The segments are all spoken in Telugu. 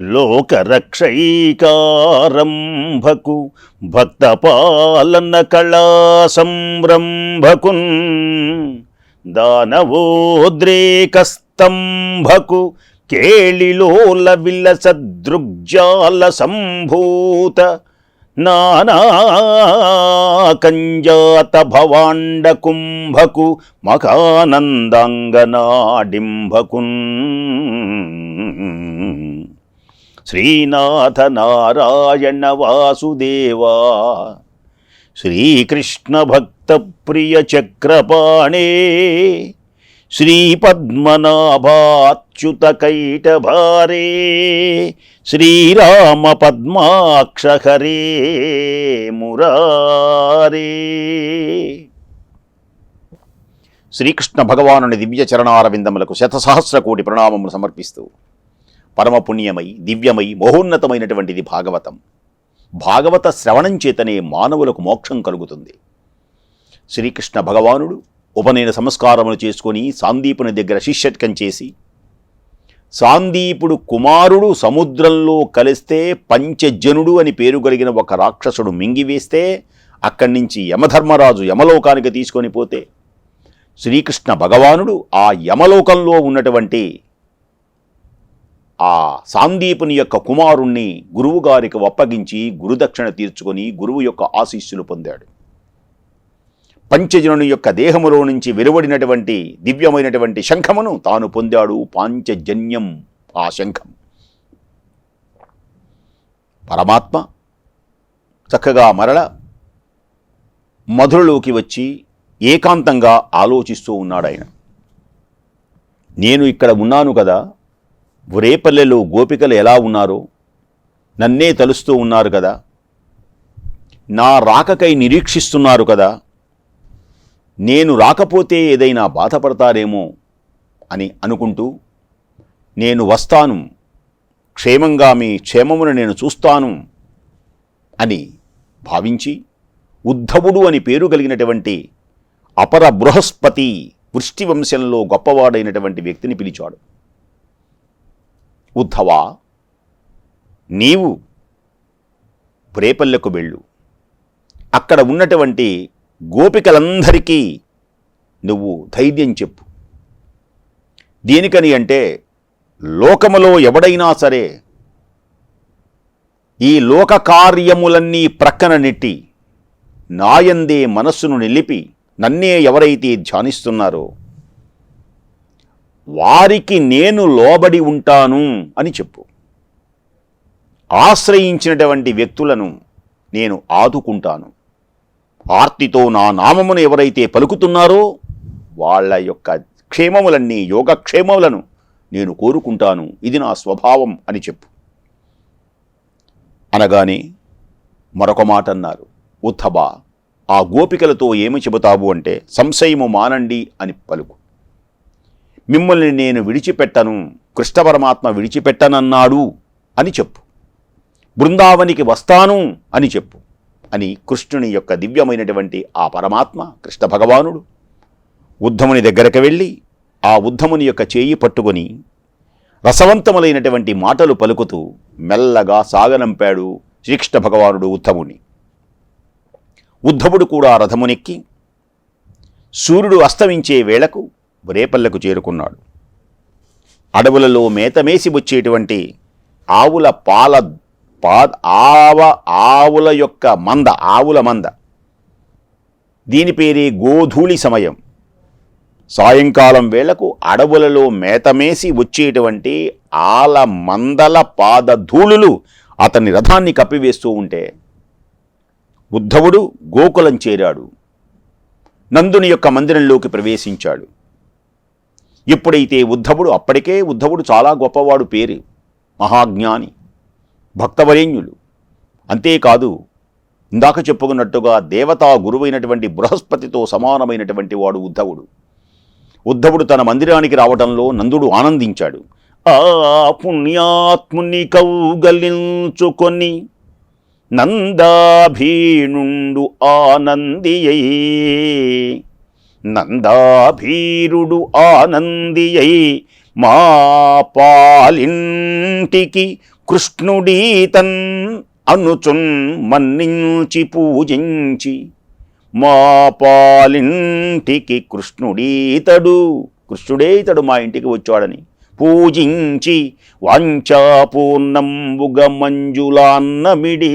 లోకరక్షైకారంభకు భక్తపాలన కళా సంరంభకున్ దానవోద్రేకస్తంభకు కేళిలోల విలసదృగ్జాల సంభూత నానాకంజాత భవాండ కుంభకు మకానందాంగనాడింభకున్ శ్రీనాథ నారాయణ వాసుదేవా శ్రీకృష్ణ భక్త ప్రియ చక్రపాణే శ్రీపద్మనాభాచ్యుత కైటభారే శ్రీరామ పద్మాక్షహరే మురారే. శ్రీకృష్ణ భగవానుని దివ్య చరణారవిందములకు శతసహస్ర కోటి ప్రణామములు సమర్పిస్తూ పరమపుణ్యమై దివ్యమై మహోన్నతమైనటువంటిది భాగవతం. భాగవత శ్రవణం చేతనే మానవులకు మోక్షం కలుగుతుంది. శ్రీకృష్ణ భగవానుడు ఉపనయన సంస్కారములు చేసుకొని సాందీపుని దగ్గర శిష్యత్కం చేసి సాందీపుడు కుమారుడు సముద్రంలో కలిస్తే పంచజనుడు అని పేరు కలిగిన ఒక రాక్షసుడు మింగివేస్తే అక్కడి నుంచి యమధర్మరాజు యమలోకానికి తీసుకొని పోతే శ్రీకృష్ణ భగవానుడు ఆ యమలోకంలో ఉన్నటువంటి ఆ సాందీపుని యొక్క కుమారుణ్ణి గురువుగారికి ఒప్పగించి గురుదక్షిణ తీర్చుకొని గురువు యొక్క ఆశీస్సులు పొందాడు. పంచజనుని యొక్క దేహములో నుంచి వెలువడినటువంటి దివ్యమైనటువంటి శంఖమును తాను పొందాడు పాంచజన్యం ఆ శంఖం. పరమాత్మ చక్కగా మరల మధురలోకి వచ్చి ఏకాంతంగా ఆలోచిస్తూ ఉన్నాడు ఆయన నేను ఇక్కడ ఉన్నాను కదా ఒరేపల్లెలో గోపికలు ఎలా ఉన్నారో నన్నే తలుస్తూ ఉన్నారు కదా. నా రాకకై నిరీక్షిస్తున్నారు కదా. నేను రాకపోతే ఏదైనా బాధపడతారేమో అని అనుకుంటూ నేను వస్తాను. క్షేమంగా మీ క్షేమమును నేను చూస్తాను అని భావించి ఉద్ధవుడు అని పేరు కలిగినటువంటి అపర బృహస్పతి వృష్టివంశంలో గొప్పవాడైనటువంటి వ్యక్తిని పిలిచాడు. ఉద్ధవా? నీవు ప్రేపల్లెకు వెళ్ళు. అక్కడ ఉన్నటువంటి గోపికలందరికీ నువ్వు ధైర్యం చెప్పు. దేనికని అంటే లోకములో ఎవడైనా సరే ఈ లోక కార్యములన్నీ ప్రక్కన నెట్టి నాయందే మనస్సును నిలిపి నన్నే ఎవరైతే ధ్యానిస్తున్నారో వారికి నేను లోబడి ఉంటాను అని చెప్పు. ఆశ్రయించినటువంటి వ్యక్తులను నేను ఆదుకుంటాను. ఆర్తితో నా నామమును ఎవరైతే పలుకుతున్నారో వాళ్ళ యొక్క క్షేమములన్నీ యోగక్షేమములను నేను కోరుకుంటాను. ఇది నా స్వభావం అని చెప్పు. అనగానే మరొక మాట అన్నారు. ఉత్తబా ఆ గోపికలతో ఏమి చెబుతావు అంటే సంశయము మానండి అని పలుకు. మిమ్మల్ని నేను విడిచిపెట్టను కృష్ణ పరమాత్మ విడిచిపెట్టనన్నాడు అని చెప్పు. బృందావనికి వస్తాను అని చెప్పు అని కృష్ణుని యొక్క దివ్యమైనటువంటి ఆ పరమాత్మ కృష్ణ భగవానుడు ఉద్ధముని దగ్గరకు వెళ్ళి ఆ ఉద్ధముని యొక్క చేయి పట్టుకొని రసవంతములైనటువంటి మాటలు పలుకుతూ మెల్లగా సాగనంపాడు శ్రీకృష్ణ భగవానుడు ఉద్ధముని. ఉద్ధముడు కూడా రథమునెక్కి సూర్యుడు అస్తమించే వేళకు రేపల్లెకు చేరుకున్నాడు. అడవులలో మేతమేసి వచ్చేటువంటి ఆవుల పాల పా ఆవ ఆవుల యొక్క మంద ఆవుల మంద. దీని పేరే గోధూళి సమయం. సాయంకాలం వేళకు అడవులలో మేతమేసి వచ్చేటువంటి ఆల మందల పాదధూళులు అతని రథాన్ని కప్పివేస్తూ ఉంటే ఉద్ధవుడు గోకులం చేరాడు. నందుని యొక్క మందిరంలోకి ప్రవేశించాడు. ఎప్పుడైతే ఉద్ధవుడు అప్పటికే ఉద్ధవుడు చాలా గొప్పవాడు పేరు మహాజ్ఞాని భక్తవరేణ్యులు. అంతేకాదు ఇందాక చెప్పుకున్నట్టుగా దేవతా గురువైనటువంటి బృహస్పతితో సమానమైనటువంటి వాడు ఉద్ధవుడు. ఉద్ధవుడు తన మందిరానికి రావడంలో నందుడు ఆనందించాడు. ఆ పుణ్యాత్ముని కౌగలించుకొని నందాభీణుండు ఆనందియై నందాభీరుడు ఆనందియై మా పాలింటికి కృష్ణుడీతన్ అనుచున్ మన్నించి పూజించి మా పాలింటికి కృష్ణుడీతడు కృష్ణుడే ఇతడు మా ఇంటికి వచ్చాడని పూజించి వాంఛాపూర్ణంబుగ మంజులాన్నమిడి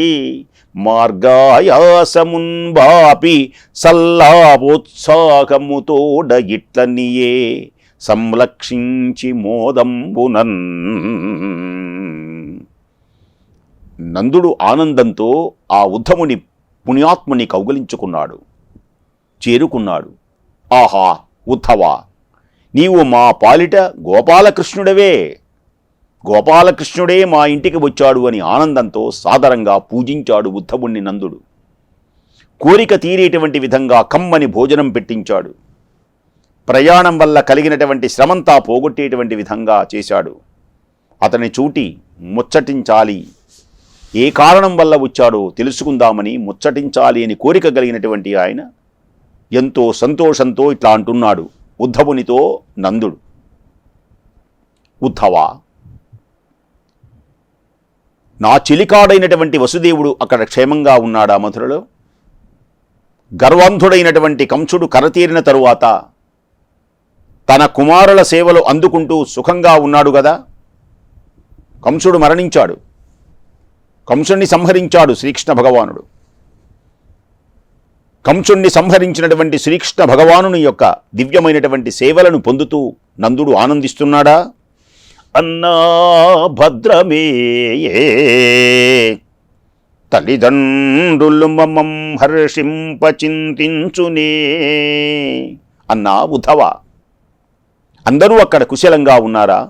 మార్గాయాసమున్ బాపి సల్లాపోత్సాహముతోడ ఇట్లనియే సంరక్షించి మోదంబునన్. నందుడు ఆనందంతో ఆ ఉద్ధముని పుణ్యాత్ముని కౌగలించుకున్నాడు. చేరుకున్నాడు. ఆహా ఉద్ధవా నీవు మా పాలిట గోపాలకృష్ణుడవే. గోపాలకృష్ణుడే మా ఇంటికి వచ్చాడు అని ఆనందంతో సాదరంగా పూజించాడు ఉద్ధవుణ్ణి నందుడు. కోరిక తీరేటువంటి విధంగా కమ్మని భోజనం పెట్టించాడు. ప్రయాణం వల్ల కలిగినటువంటి శ్రమంతా పోగొట్టేటువంటి విధంగా చేశాడు. అతని చూటి ముచ్చటించాలి. ఏ కారణం వల్ల వచ్చాడో తెలుసుకుందామని ముచ్చటించాలి అని కోరిక కలిగినటువంటి ఆయన ఎంతో సంతోషంతో ఇట్లా అంటున్నాడు ఉద్ధవునితో నందుడు. ఉద్ధవా? నా చిలికాడైనటువంటి వసుదేవుడు అక్కడ క్షేమంగా ఉన్నాడా మధురలో? గర్వాంధుడైనటువంటి కంసుడు కరతీరిన తరువాత తన కుమారుల సేవలు అందుకుంటూ సుఖంగా ఉన్నాడు కదా కంసుడు మరణించాడు. కంసుణ్ణి సంహరించాడు శ్రీకృష్ణ భగవానుడు. కంసుణ్ణి సంహరించినటువంటి శ్రీకృష్ణ భగవానుని యొక్క దివ్యమైనటువంటి సేవలను పొందుతూ నందుడు ఆనందిస్తున్నాడా? అన్నా భద్రమేయే తల్లిదండ్రులు మమం హర్షింపచింతించునే. అన్నా ఉధవ అందరూ అక్కడ కుశలంగా ఉన్నారా?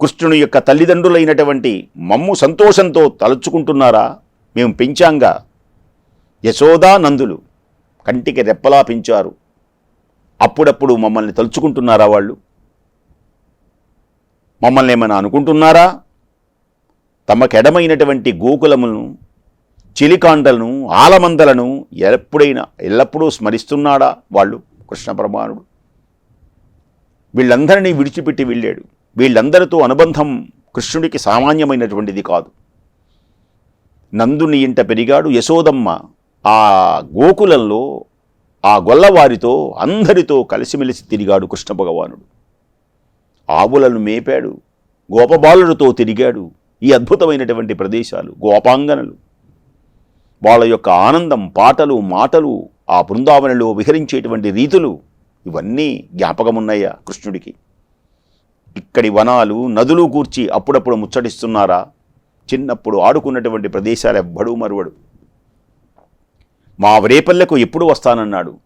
కృష్ణుని యొక్క తల్లిదండ్రులైనటువంటి మమ్ము సంతోషంతో తలుచుకుంటున్నారా? మేము పెంచాంగా. యశోదా నందులు కంటికి రెప్పలా పెంచారు. అప్పుడప్పుడు మమ్మల్ని తలుచుకుంటున్నారా వాళ్ళు? మమ్మల్ని ఏమైనా అనుకుంటున్నారా తమకెడమైనటువంటి గోకులములను చిలికాండలను ఆలమందలను ఎప్పుడైనా ఎల్లప్పుడూ స్మరిస్తున్నాడా వాళ్ళు? కృష్ణ పరమానుడు వీళ్ళందరినీ విడిచిపెట్టి వెళ్ళాడు. వీళ్ళందరితో అనుబంధం కృష్ణుడికి సామాన్యమైనటువంటిది కాదు. నందుని ఇంట పెరిగాడు యశోదమ్మ. ఆ గోకులంలో ఆ గొల్లవారితో అందరితో కలిసిమెలిసి తిరిగాడు కృష్ణ భగవానుడు. ఆవులను మేపాడు గోపబాలుడితో తిరిగాడు ఈ అద్భుతమైనటువంటి ప్రదేశాలు గోపాంగనలు. వాళ్ళ యొక్క ఆనందం పాటలు మాటలు ఆ బృందావనలో విహరించేటువంటి రీతులు ఇవన్నీ జ్ఞాపకమున్నాయా కృష్ణుడికి? ఇక్కడి వనాలు నదులు కూర్చి అప్పుడప్పుడు ముచ్చటిస్తున్నారా? చిన్నప్పుడు ఆడుకున్నటువంటి ప్రదేశాలు ఎవ్వడూ మరువడు. మా వరేపల్లెకు ఎప్పుడు వస్తానన్నాడు?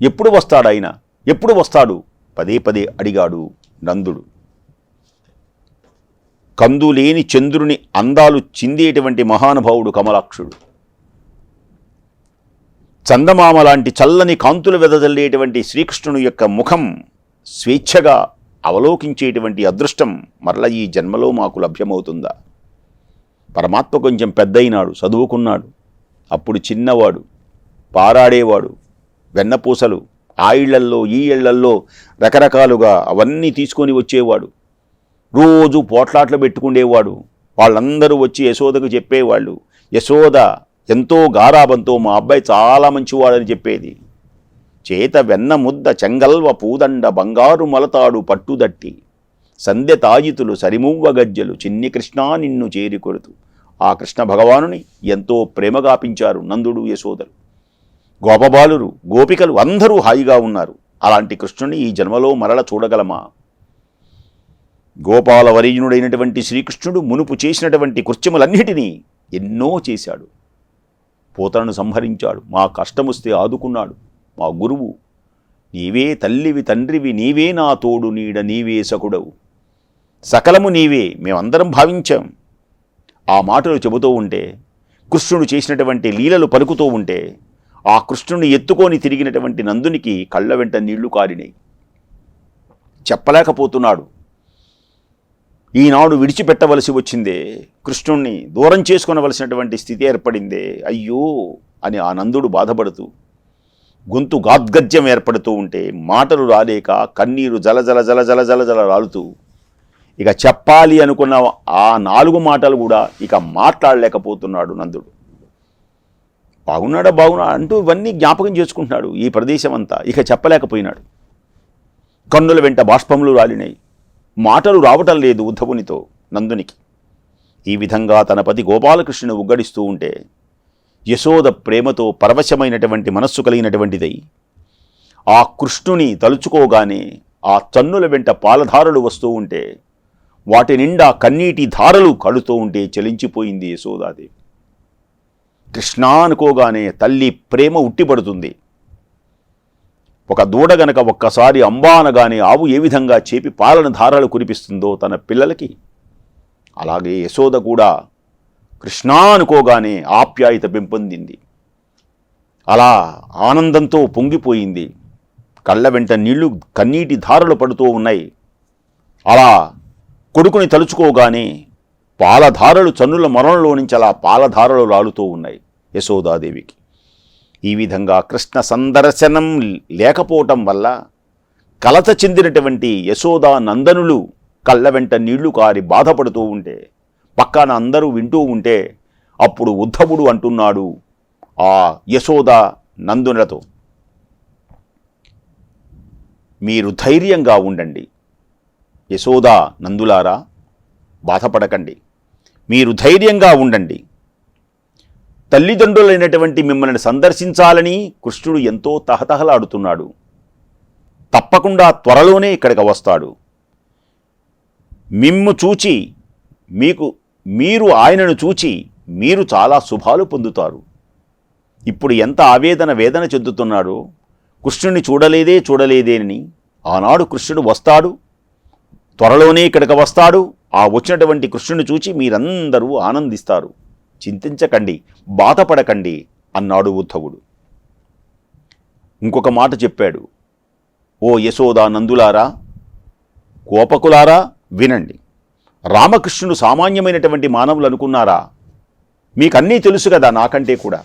ఎప్పుడు వస్తాడాయన? ఎప్పుడు వస్తాడు? పదే పదే అడిగాడు నందుడు. కందులేని చంద్రుని అందాలు చిందేటువంటి మహానుభావుడు కమలాక్షుడు. చందమామ లాంటి చల్లని కాంతులు వెదజల్లేటువంటి శ్రీకృష్ణుని యొక్క ముఖం స్వేచ్ఛగా అవలోకించేటువంటి అదృష్టం మరల ఈ జన్మలో మాకు లభ్యమవుతుందా? పరమాత్మ కొంచెం పెద్దయినాడు చదువుకున్నాడు. అప్పుడు చిన్నవాడు పారాడేవాడు వెన్నపూసలు ఆ ఇళ్ళల్లో ఈ ఇళ్ళల్లో రకరకాలుగా అవన్నీ తీసుకొని వచ్చేవాడు. రోజు పోట్లాట్లు పెట్టుకునేవాడు వాళ్ళందరూ వచ్చి యశోదకు చెప్పేవాళ్ళు యశోద ఎంతో గారాబంతో మా అబ్బాయి చాలా మంచివాడని చెప్పేది. చేత వెన్న ముద్ద చెంగల్వ పూదండ బంగారు మలతాడు పట్టుదట్టి సంధ్య తాజితులు సరిమువ్వ గజ్జలు చిన్ని కృష్ణా నిన్ను చేరికొడుతూ. ఆ కృష్ణ భగవానుని ఎంతో ప్రేమగాపించారు నందుడు యశోదరు గోపబాలురు గోపికలు అందరూ హాయిగా ఉన్నారు. అలాంటి కృష్ణుని ఈ జన్మలో మరల చూడగలమా? గోపాలవరీయునుడైనటువంటి శ్రీకృష్ణుడు మునుపు చేసినటువంటి కృత్యములన్నిటినీ ఎన్నో చేశాడు. పూతలను సంహరించాడు మా కష్టముస్తే ఆదుకున్నాడు మా గురువు నీవే తల్లివి తండ్రివి నీవే నా తోడు నీడ నీవే సకుడవు. సకలము నీవే మేమందరం భావించాం. ఆ మాటలు చెబుతూ ఉంటే కృష్ణుడు చేసినటువంటి లీలలు పలుకుతూ ఉంటే ఆ కృష్ణుని ఎత్తుకొని తిరిగినటువంటి నందునికి కళ్ళ వెంట నీళ్ళు కారినాయి. చెప్పలేకపోతున్నాడు. ఈనాడు విడిచిపెట్టవలసి వచ్చిందే కృష్ణుణ్ణి దూరం చేసుకునవలసినటువంటి స్థితి ఏర్పడిందే అయ్యో అని ఆ నందుడు బాధపడుతూ గొంతు గాద్గద్యం ఏర్పడుతూ ఉంటే మాటలు రాలేక కన్నీరు జల జల జల జల జల జల రాలుతూ ఇక చెప్పాలి అనుకున్న ఆ నాలుగు మాటలు కూడా ఇక మాట్లాడలేకపోతున్నాడు నందుడు. బాగున్నాడా బాగున్నా అంటూ ఇవన్నీ జ్ఞాపకం చేసుకుంటున్నాడు ఈ ప్రదేశం అంతా ఇక చెప్పలేకపోయినాడు. కన్నుల వెంట బాష్పములు రాలినాయి. మాటలు రావటం లేదు ఉద్ధవునితో నందునికి. ఈ విధంగా తన పతి గోపాలకృష్ణుని ఉగ్గడిస్తూ ఉంటే యశోద ప్రేమతో పరవశమైనటువంటి మనస్సు కలిగినటువంటిదై ఆ కృష్ణుని తలుచుకోగానే ఆ తన్నుల వెంట పాలధారలు వస్తూ ఉంటే వాటి నిండా కన్నీటి ధారలు కడుతూ ఉంటే చలించిపోయింది యశోదాదేవి. కృష్ణ అనుకోగానే తల్లి ప్రేమ ఉట్టిపడుతుంది. ఒక దూడ గనక ఒక్కసారి అంబా అనగానే ఆవు ఏ విధంగా చేపి పాలన ధారాలు కురిపిస్తుందో తన పిల్లలకి. అలాగే యశోద కూడా కృష్ణ అనుకోగానే ఆప్యాయత పెంపొందింది. అలా ఆనందంతో పొంగిపోయింది. కళ్ళ వెంట నీళ్ళు కన్నీటి ధారలు పడుతూ ఉన్నాయి. అలా కొడుకుని తలుచుకోగానే పాలధారలు చనుల మరణంలో నుంచి అలా పాలధారలు రాలుతూ ఉన్నాయి యశోదాదేవికి. ఈ విధంగా కృష్ణ సందర్శనం లేకపోవటం వల్ల కలత చెందినటువంటి యశోదా నందనులు కళ్ళ వెంట నీళ్ళు కారి బాధపడుతూ ఉంటే పక్కన అందరూ వింటూ ఉంటే అప్పుడు ఉద్ధవుడు అంటున్నాడు ఆ యశోద నందునులతో మీరు ధైర్యంగా ఉండండి. యశోదా నందులారా బాధపడకండి. మీరు ధైర్యంగా ఉండండి. తల్లిదండ్రులైనటువంటి మిమ్మల్ని సందర్శించాలని కృష్ణుడు ఎంతో తహతహలాడుతున్నాడు. తప్పకుండా త్వరలోనే ఇక్కడికి వస్తాడు. మిమ్ము చూచి మీకు మీరు ఆయనను చూచి మీరు చాలా శుభాలు పొందుతారు. ఇప్పుడు ఎంత ఆవేదన వేదన చెందుతున్నాడో కృష్ణుని చూడలేదే చూడలేదేనని ఆనాడు కృష్ణుడు వస్తాడు. త్వరలోనే ఇక్కడికి వస్తాడు. ఆ వచ్చినటువంటి కృష్ణుని చూచి మీరందరూ ఆనందిస్తారు. చింతించకండి బాధపడకండి అన్నాడు ఉద్ధవుడు. ఇంకొక మాట చెప్పాడు. ఓ యశోదా నందులారా కోపకులారా వినండి. రామకృష్ణుడు సామాన్యమైనటువంటి మానవులు అనుకున్నారా? మీకన్నీ తెలుసు కదా నాకంటే కూడా.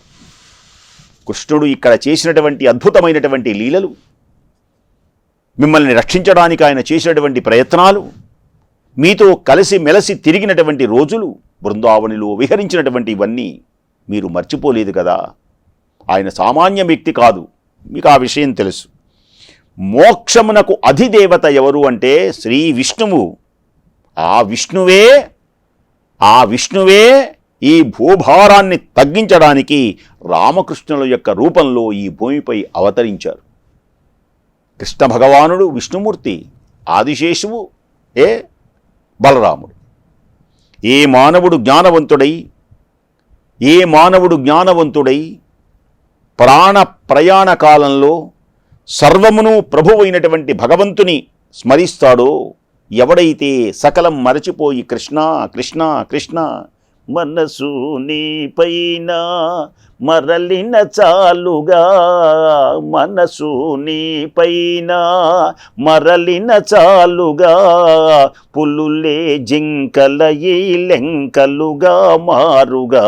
కృష్ణుడు ఇక్కడ చేసినటువంటి అద్భుతమైనటువంటి లీలలు మిమ్మల్ని రక్షించడానికి ఆయన చేసినటువంటి ప్రయత్నాలు మీతో కలిసి మెలసి తిరిగినటువంటి రోజులు బృందావనిలో విహరించినటువంటి ఇవన్నీ మీరు మర్చిపోలేదు కదా? ఆయన సామాన్య వ్యక్తి కాదు. మీకు ఆ విషయం తెలుసు. మోక్షమునకు అధిదేవత ఎవరు అంటే శ్రీ విష్ణువు. ఆ విష్ణువే ఆ విష్ణువే ఈ భూభారాన్ని తగ్గించడానికి రామకృష్ణుల యొక్క రూపంలో ఈ భూమిపై అవతరించారు. కృష్ణ భగవానుడు విష్ణుమూర్తి ఆదిశేషువు ఏ? బలరాముడు. ఏ మానవుడు జ్ఞానవంతుడై ఏ మానవుడు జ్ఞానవంతుడై ప్రాణ ప్రయాణ కాలంలో సర్వమును ప్రభువైనటువంటి భగవంతుని స్మరిస్తాడో ఎవడైతే సకలం మరచిపోయి కృష్ణ కృష్ణ కృష్ణ మనసు నీపైన మరలిన చాలుగా. మనసు నీపైన మరలిన చాలుగా. పులులే జింకలయి లెంకలుగా మారుగా.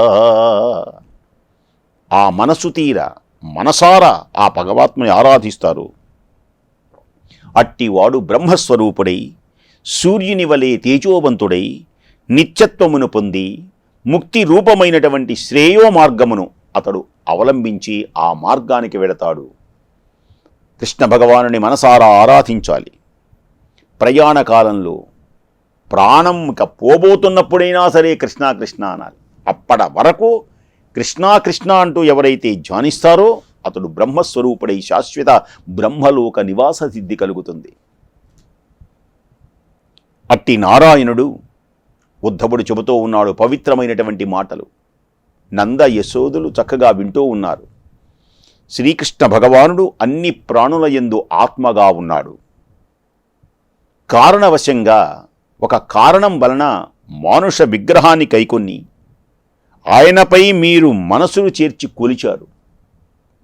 ఆ మనసు తీర మనసారా ఆ భగవాత్మని ఆరాధిస్తారు. అట్టివాడు బ్రహ్మస్వరూపుడై సూర్యుని వలె తేజోవంతుడై నిత్యత్వమును పొంది ముక్తి రూపమైనటువంటి శ్రేయో మార్గమును అతడు అవలంబించి ఆ మార్గానికి వెళతాడు. కృష్ణ భగవానుని మనసారా ఆరాధించాలి. ప్రయాణ కాలంలో ప్రాణం ఇక పోబోతున్నప్పుడైనా సరే కృష్ణా కృష్ణ అనాలి. అప్పటి వరకు కృష్ణ కృష్ణ అంటూ ఎవరైతే ధ్యానిస్తారో అతడు బ్రహ్మస్వరూపుడై శాశ్వత బ్రహ్మలోక నివాస సిద్ధి కలుగుతుంది. అట్టి నారాయణుడు ఉద్ధవుడు చెబుతూ ఉన్నాడు పవిత్రమైనటువంటి మాటలు. నంద యశోదులు చక్కగా వింటూ ఉన్నారు. శ్రీకృష్ణ భగవానుడు అన్ని ప్రాణుల యందు ఆత్మగా ఉన్నాడు. కారణవశంగా ఒక కారణం వలన మానుష విగ్రహాన్ని కైకొన్ని ఆయనపై మీరు మనసును చేర్చి కొలిచారు.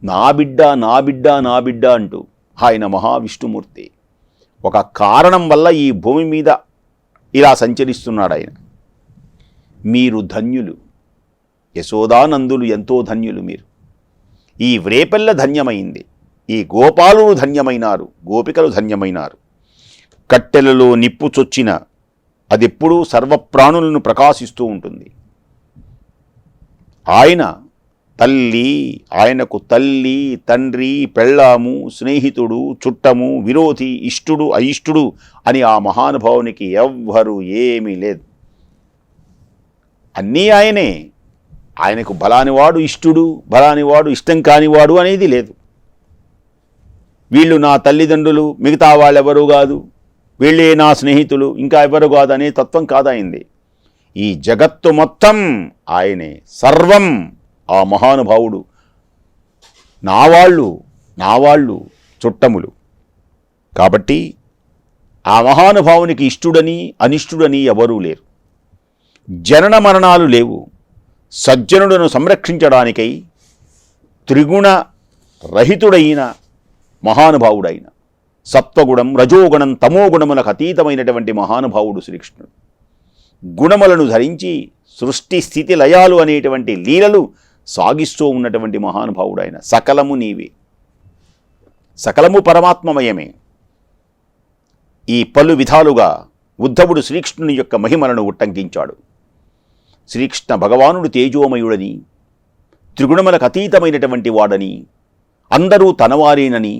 నా బిడ్డ నా బిడ్డ నా బిడ్డ అంటూ ఆయన మహావిష్ణుమూర్తి ఒక కారణం వల్ల ఈ భూమి మీద ఇలా సంచరిస్తున్నాడు ఆయన. మీరు ధన్యులు. యశోదానందులు ఎంతో ధన్యులు మీరు. ఈ వ్రేపెల్ల ధన్యమైంది. ఈ గోపాలులు ధన్యమైనారు. గోపికలు ధన్యమైనారు. కట్టెలలో నిప్పు చొచ్చిన అదెప్పుడూ సర్వప్రాణులను ప్రకాశిస్తూ ఉంటుంది. ఆయన తల్లి ఆయనకు తల్లి తండ్రి పెళ్ళాము స్నేహితుడు చుట్టము విరోధి ఇష్టుడు అయిష్టుడు అని ఆ మహానుభావునికి ఎవ్వరు ఏమీ లేదు. అన్నీ ఆయనే. ఆయనకు బలానివాడు ఇష్టుడు బలానివాడు ఇష్టం కానివాడు అనేది లేదు. వీళ్ళు నా తల్లిదండ్రులు మిగతా వాళ్ళెవరూ కాదు. వీళ్ళే నా స్నేహితులు ఇంకా ఎవరు కాదు అనే తత్వం కాదాయింది ఈ జగత్తు మొత్తం ఆయనే సర్వం ఆ మహానుభావుడు. నా వాళ్ళు నా వాళ్ళు చుట్టములు. కాబట్టి ఆ మహానుభావునికి ఇష్టుడని అనిష్టుడని ఎవరూ లేరు. జనన మరణాలు లేవు. సజ్జనులను సంరక్షించడానికై త్రిగుణ రహితుడైన మహానుభావుడైన సత్వగుణం రజోగుణం తమోగుణములకు అతీతమైనటువంటి మహానుభావుడు శ్రీకృష్ణుడు. గుణములను ధరించి సృష్టి స్థితి లయాలు అనేటువంటి లీలలు సాగిస్తూ ఉన్నటువంటి మహానుభావుడు ఆయన సకలము నీవే. సకలము పరమాత్మమయమే. ఈ పలు విధాలుగా ఉద్ధవుడు శ్రీకృష్ణుని యొక్క మహిమలను ఉట్టంకించాడు శ్రీకృష్ణ భగవానుడు తేజోమయుడని త్రిగుణములకు అతీతమైనటువంటి వాడని అందరూ తనవారేనని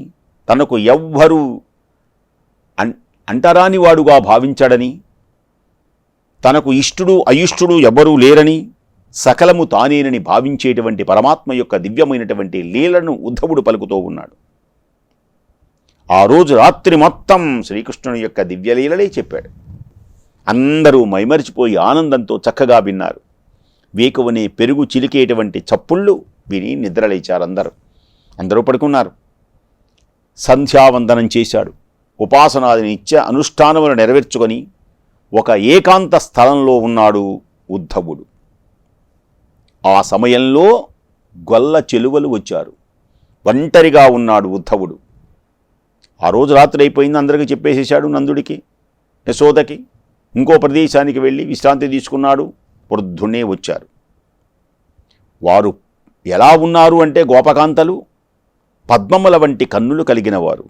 తనకు ఎవ్వరూ అన్ అంటరాని వాడుగా భావించాడని తనకు ఇష్టుడు అయిష్టుడు ఎవ్వరూ లేరని సకలము తానేనని భావించేటువంటి పరమాత్మ యొక్క దివ్యమైనటువంటి లీలను ఉద్ధవుడు పలుకుతూ ఉన్నాడు. ఆ రోజు రాత్రి మొత్తం శ్రీకృష్ణుని యొక్క దివ్యలీలలే చెప్పాడు. అందరూ మైమరిచిపోయి ఆనందంతో చక్కగా విన్నారు. వేకువనే పెరుగు చిలికేటువంటి చప్పుళ్ళు విని నిద్రలేచారు అందరూ. అందరూ పడుకున్నారు. సంధ్యావందనం చేశాడు. ఉపాసనాదినిత్య అనుష్ఠానములు నెరవేర్చుకొని ఒక ఏకాంత స్థలంలో ఉన్నాడు ఉద్ధవుడు. ఆ సమయంలో గొల్ల చెలువలు వచ్చారు. ఒంటరిగా ఉన్నాడు ఉద్ధవుడు. ఆ రోజు రాత్రి అయిపోయింది అందరికీ చెప్పేసేశాడు నందుడికి యశోదకి. ఇంకో ప్రదేశానికి వెళ్ళి విశ్రాంతి తీసుకున్నాడు. పొద్దున్నే వచ్చారు. వారు ఎలా ఉన్నారు అంటే గోపకాంతలు పద్మముల వంటి కన్నులు కలిగినవారు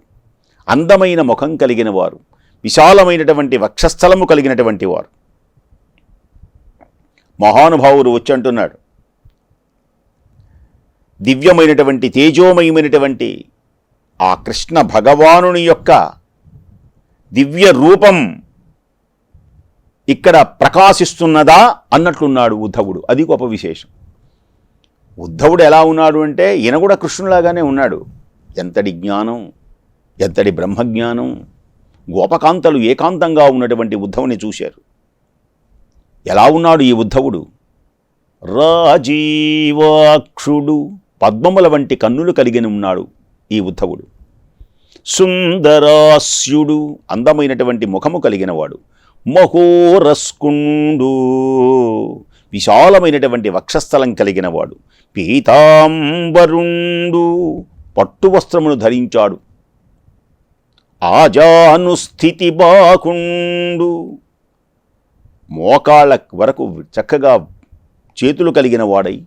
అందమైన ముఖం కలిగినవారు విశాలమైనటువంటి వక్షస్థలము కలిగినటువంటి వారు. మహానుభావుడు వచ్చి అంటున్నాడు దివ్యమైనటువంటి తేజోమయమైనటువంటి ఆ కృష్ణ భగవానుని యొక్క దివ్య రూపం ఇక్కడ ప్రకాశిస్తున్నదా అన్నట్లున్నాడు ఉద్ధవుడు. అది గొప్ప విశేషం. ఉద్ధవుడు ఎలా ఉన్నాడు అంటే ఈయన కూడా కృష్ణులాగానే ఉన్నాడు. ఎంతటి జ్ఞానం ఎంతటి బ్రహ్మజ్ఞానం గోపకాంతలు ఏకాంతంగా ఉన్నటువంటి ఉద్ధవుని చూశారు. ఎలా ఉన్నాడు ఈ ఉద్ధవుడు? రాజీవాక్షుడు పద్మముల వంటి కన్నులు కలిగిన ఉన్నాడు ఈ ఉద్ధవుడు. సుందరాస్యుడు అందమైనటువంటి ముఖము కలిగినవాడు మహోరస్కుండు. విశాలమైనటువంటి వక్షస్థలం కలిగినవాడు పీతాంబరుండు. పట్టు వస్త్రమును ధరించాడు. ఆజానుస్థితి బాకుండు. మోకాళ్ళ వరకు చక్కగా చేతులు కలిగిన వాడై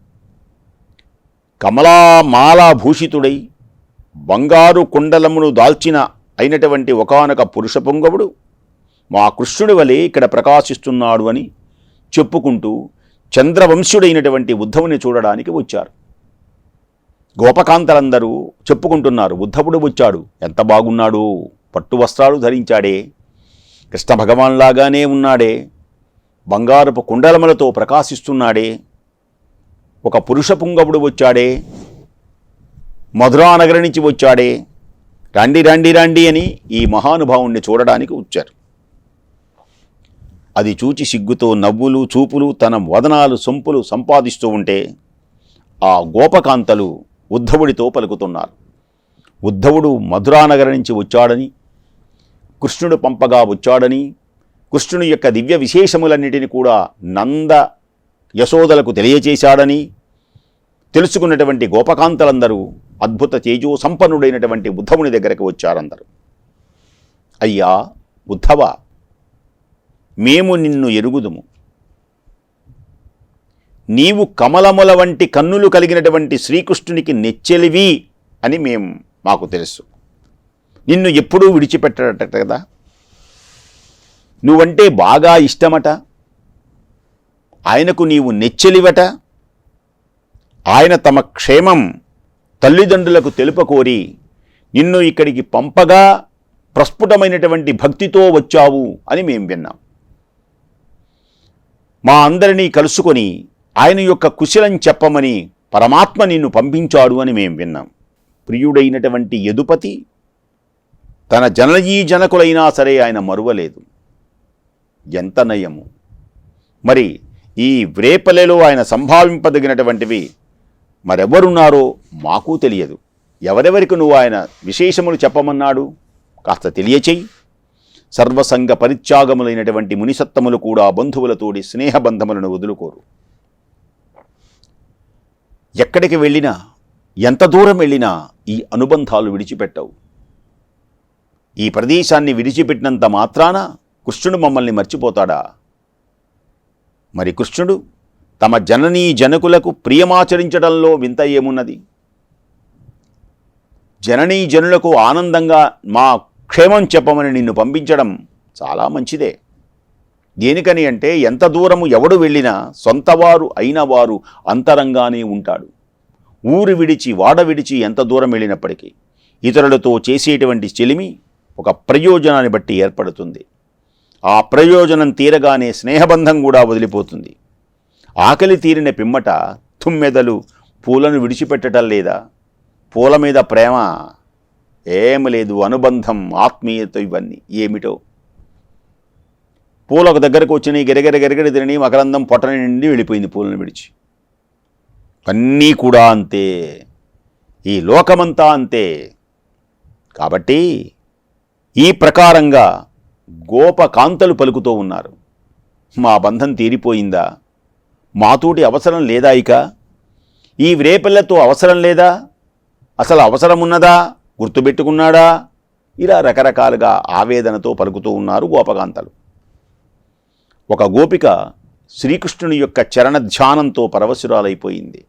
కమలామాలాభూషితుడై బంగారు కుండలమును దాల్చిన అయినటువంటి ఒకనొక పురుష పొంగవుడు. మా కృష్ణుడి వలె ఇక్కడ ప్రకాశిస్తున్నాడు అని చెప్పుకుంటూ చంద్రవంశుడైనటువంటి ఉద్ధవుని చూడడానికి వచ్చారు. గోపకాంతలందరూ చెప్పుకుంటున్నారు ఉద్ధవుడు వచ్చాడు ఎంత బాగున్నాడు పట్టు వస్త్రాలు ధరించాడే కృష్ణ భగవాన్లాగానే ఉన్నాడే బంగారపు కుండలములతో ప్రకాశిస్తున్నాడే ఒక పురుష పుంగవుడు వచ్చాడే మధురానగరం నుంచి వచ్చాడే రండి రండి రండి అని ఈ మహానుభావుణ్ణి చూడడానికి వచ్చారు. అది చూచి సిగ్గుతో నవ్వులు చూపులు తన వదనాలు సొంపులు సంపాదిస్తూ ఉంటే ఆ గోపకాంతలు ఉద్ధవుడితో పలుకుతున్నారు. ఉద్ధవుడు మధురానగరం నుంచి వచ్చాడని కృష్ణుడు పంపగా వచ్చాడని కృష్ణుని యొక్క దివ్య విశేషములన్నిటిని కూడా నంద యశోదలకు తెలియచేశాడని తెలుసుకున్నటువంటి గోపకాంతలందరూ అద్భుత తేజో సంపన్నుడైనటువంటి ఉద్ధవుని దగ్గరకు వచ్చారందరూ. అయ్యా ఉద్ధవ మేము నిన్ను ఎరుగుదుము. నీవు కమలముల వంటి కన్నులు కలిగినటువంటి శ్రీకృష్ణునికి నెచ్చెలివి అని మేం మాకు తెలుసు. నిన్ను ఎప్పుడూ విడిచిపెట్టడట కదా. నువ్వంటే బాగా ఇష్టమట. ఆయనకు నీవు నెచ్చెలివట. ఆయన తమ క్షేమం తల్లిదండ్రులకు తెలుపకోరి నిన్ను ఇక్కడికి పంపగా ప్రస్ఫుటమైనటువంటి భక్తితో వచ్చావు అని మేము విన్నాం. మా అందరినీ కలుసుకొని ఆయన యొక్క కుశలం చెప్పమని పరమాత్మ నిన్ను పంపించాడు అని మేం విన్నాం. ప్రియుడైనటువంటి యదుపతి తన జనజీ జనకులైనా సరే ఆయన మరువలేదు. ఎంత నయము. మరి ఈ వ్రేపలెలో ఆయన సంభావింపదగినటువంటివి మరెవరున్నారో మాకు తెలియదు. ఎవరెవరికి నువ్వు ఆయన విశేషములు చెప్పమన్నాడు? కాస్త తెలియచేయి సర్వసంగ పరిత్యాగములైనటువంటి మునిసత్తములు కూడా బంధువులతోడి స్నేహబంధములను వదులుకోరు. ఎక్కడికి వెళ్ళినా ఎంత దూరం వెళ్ళినా ఈ అనుబంధాలు విడిచిపెట్టవు. ఈ ప్రదేశాన్ని విడిచిపెట్టినంత మాత్రాన కృష్ణుడు మమ్మల్ని మర్చిపోతాడా? మరి కృష్ణుడు తమ జననీ జనకులకు ప్రియమాచరించడంలో వింత ఏమున్నది? జననీ జనులకు ఆనందంగా మా క్షేమం చెప్పమని నిన్ను పంపించడం చాలా మంచిదే. దేనికని అంటే ఎంత దూరము ఎవడు వెళ్ళినా సొంతవారు అయిన వారు అంతరంగానే ఉంటాడు. ఊరు విడిచి వాడ విడిచి ఎంత దూరం వెళ్ళినప్పటికీ ఇతరులతో చేసేటువంటి చెలిమి ఒక ప్రయోజనాన్ని బట్టి ఏర్పడుతుంది. ఆ ప్రయోజనం తీరగానే స్నేహబంధం కూడా వదిలిపోతుంది. ఆకలి తీరిన పిమ్మట తుమ్మెదలు పూలను విడిచిపెట్టడం లేదా? పూల మీద ప్రేమ ఏం లేదు అనుబంధం ఆత్మీయత ఇవన్నీ. ఏమిటో? పూలకు దగ్గరకు వచ్చినాయి గిరగిర గెరగెర తిని మకరందం పొట్టని నిండి వెళ్ళిపోయింది పూలను విడిచి. అన్నీ కూడా అంతే. ఈ లోకమంతా అంతే. కాబట్టి ఈ ప్రకారంగా గోపకాంతలు పలుకుతూ ఉన్నారు. మా బంధం తీరిపోయిందా? మాతోటి అవసరం లేదా ఇక? ఈ వ్రేపల్లతో అవసరం లేదా? అసలు అవసరం ఉన్నదా గుర్తుపెట్టుకున్నాడా? ఇలా రకరకాలుగా ఆవేదనతో పలుకుతూ ఉన్నారు గోపకాంతలు. ఒక గోపిక శ్రీకృష్ణుని యొక్క చరణ ధ్యానంతో పరవశురాలైపోయింది.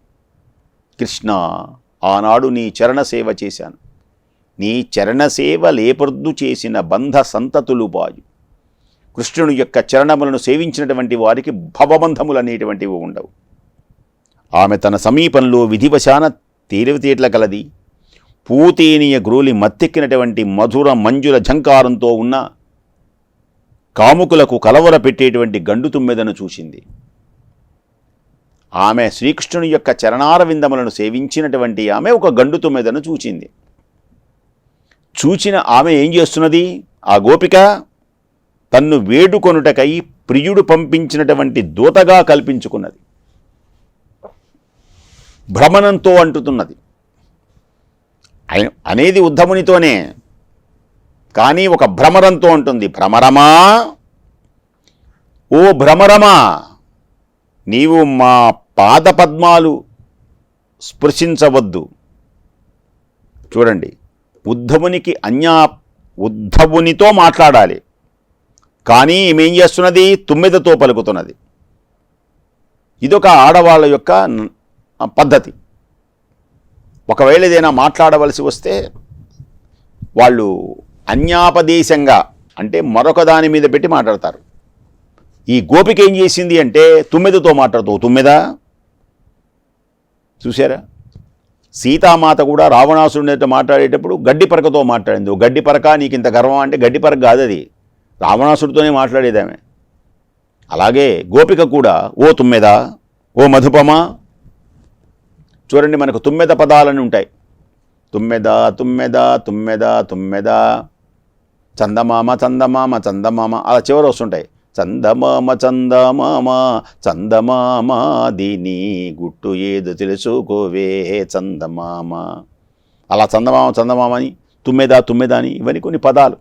కృష్ణ ఆనాడు నీ చరణ సేవ చేశాను. నీ చరణ సేవ చేసిన బంధ సంతతులు బాయు కృష్ణుని యొక్క చరణములను సేవించినటువంటి వారికి భవబంధములు అనేటువంటివి ఉండవు. ఆమె తన సమీపంలో విధివశాన తేలివితేట్ల కలది. పూతేనియ గ్రోలి మత్తెక్కినటువంటి మధుర మంజుల ఝంకారంతో ఉన్న కాముకులకు కలవర పెట్టేటువంటి గండు తుమ్మెదను చూసింది. ఆమె శ్రీకృష్ణుని యొక్క చరణార విందములను సేవించినటువంటి ఆమె ఒక గండు తుమ్మెదను చూచింది. చూచిన ఆమె ఏం చేస్తున్నది? ఆ గోపిక తన్ను వేడుకొనుటకై ప్రియుడు పంపించినటువంటి దూతగా కల్పించుకున్నది. భ్రమణంతో అంటుతున్నది. అనేది ఉద్ధమునితోనే. కానీ ఒక భ్రమరంతో ఉంటుంది. భ్రమరమా? ఓ భ్రమరమా నీవు మా పాదపద్మాలు స్పృశించవద్దు. చూడండి ఉద్ధమునికి అన్యా ఉద్ధవునితో మాట్లాడాలి. కానీ ఏమేం చేస్తున్నది? తుమ్మెదతో పలుకుతున్నది. ఇదొక ఆడవాళ్ళ యొక్క పద్ధతి. ఒకవేళ ఏదైనా మాట్లాడవలసి వస్తే వాళ్ళు అన్యాపదేశంగా అంటే మరొక దాని మీద పెట్టి మాట్లాడతారు. ఈ గోపిక ఏం చేసింది అంటే తుమ్మెదతో మాట్లాడుతూ తుమ్మెద? చూసారా సీతామాత కూడా రావణాసురుడితో మాట్లాడేటప్పుడు గడ్డి పరకతో మాట్లాడింది. గడ్డి పరక నీకు ఇంత గర్వం అంటే గడ్డి పరక కాదు అది. రావణాసుడితోనే మాట్లాడేదామె. అలాగే గోపిక కూడా ఓ తుమ్మెద? ఓ మధుపమ? చూడండి మనకు తుమ్మెద పదాలని ఉంటాయి. తుమ్మెద తుమ్మెద తుమ్మెద తుమ్మెద. చందమామ చందమామ చందమామ. అలా చివరి వస్తుంటాయి. చందమామ చందమామ చందమామ దీని గుట్టు ఏదో తెలుసుకోవే చందమామ. అలా చందమామ చందమామ అని తుమ్మెద తుమ్మెద అని ఇవన్నీ కొన్ని పదాలు.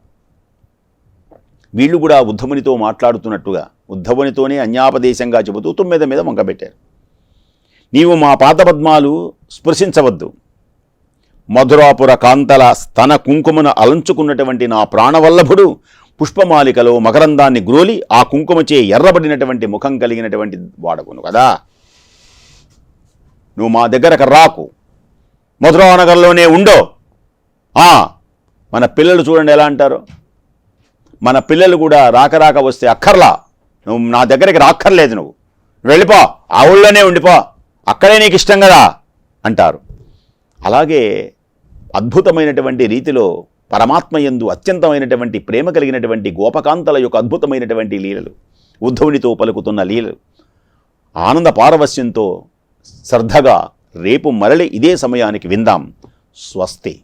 వీళ్ళు కూడా ఉద్ధమునితో మాట్లాడుతున్నట్టుగా ఉద్ధవునితోనే అన్యాపదేశంగా చెబుతూ తుమ్మెద మీద వంకబెట్టారు నీవు మా పాదపద్మాలు స్పృశించవద్దు. మధురాపుర కాంతల స్తన కుంకుమను అలంచుకున్నటువంటి నా ప్రాణవల్లభుడు పుష్పమాలికలో మకరందాన్ని గ్రోలి ఆ కుంకుమచే ఎర్రబడినటువంటి ముఖం కలిగినటువంటి వాడకును కదా. నువ్వు మా దగ్గరకు రాకు. మధురానగర్లోనే ఉండో. మన పిల్లలు చూడండి ఎలా అంటారు? మన పిల్లలు కూడా రాక రాక వస్తే అక్కర్లా. నువ్వు నా దగ్గరికి రాక్కర్లేదు నువ్వు. వెళ్ళిపో. ఆ ఊళ్ళోనే ఉండిపో. అక్కడే నీకు ఇష్టం కదా అంటారు. అలాగే అద్భుతమైనటువంటి రీతిలో పరమాత్మ ఎందు అత్యంతమైనటువంటి ప్రేమ కలిగినటువంటి గోపకాంతల యొక్క అద్భుతమైనటువంటి లీలలు ఉద్ధవునితో పలుకుతున్న లీలలు. ఆనంద పారవస్యంతో శ్రద్ధగా రేపు మరలి ఇదే సమయానికి విందాం. స్వస్తి.